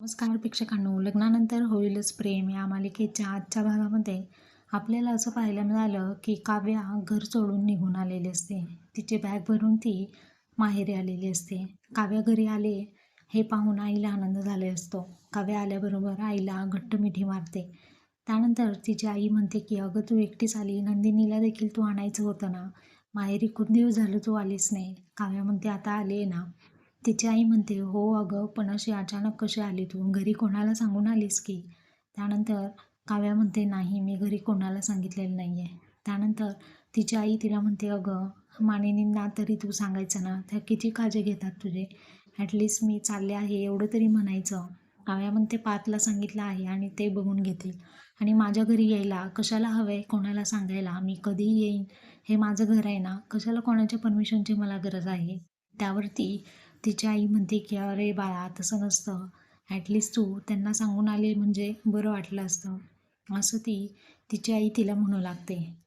नमस्कार प्रेक्षकांनो. लग्नानंतर होईलच प्रेम या मालिकेच्या आजच्या भागामध्ये आपल्याला असं पाहायला मिळालं की काव्या घर सोडून निघून आलेली असते. तिची बॅग भरून ती माहेरी आलेली असते. काव्या घरी आले हे पाहून आईला आनंद झाले असतो. काव्या आल्याबरोबर आईला घट्ट मिठी मारते. त्यानंतर तिची आई म्हणते की अगं तू एकटीच आली. नंदिनीला देखील तू आणायचं होतं ना. माहेरी खूप दिवस झालं तू आलीस नाही. काव्या म्हणते आता आली आहे ना. तिची आई म्हणते हो अगं पण अशी अचानक कशी आली तू? घरी कोणाला सांगून आलीस की? त्यानंतर काव्या म्हणते नाही मी घरी कोणाला सांगितलेलं नाही आहे त्यानंतर तिची आई तिला म्हणते अगं मानिनींना तरी तू सांगायचं ना? त्या किती काळजी घेतात तुझे? ॲटलिस्ट मी चालले आहे एवढं तरी म्हणायचं. काव्या म्हणते पातला सांगितलं आहे आणि ते बघून घेतील. आणि माझ्या घरी यायला कशाला हवं आहे कोणाला सांगायला? मी कधीही येईन. हे माझं घर आहे ना? कशाला कोणाच्या परमिशनची मला गरज आहे? त्यावरती तिची आई म्हणते की अरे बाळा तसं नसतं. ॲटलिस्ट तू त्यांना सांगून आले म्हणजे बरं वाटलं असतं. असं ती तिची आई तिला म्हणू लागते.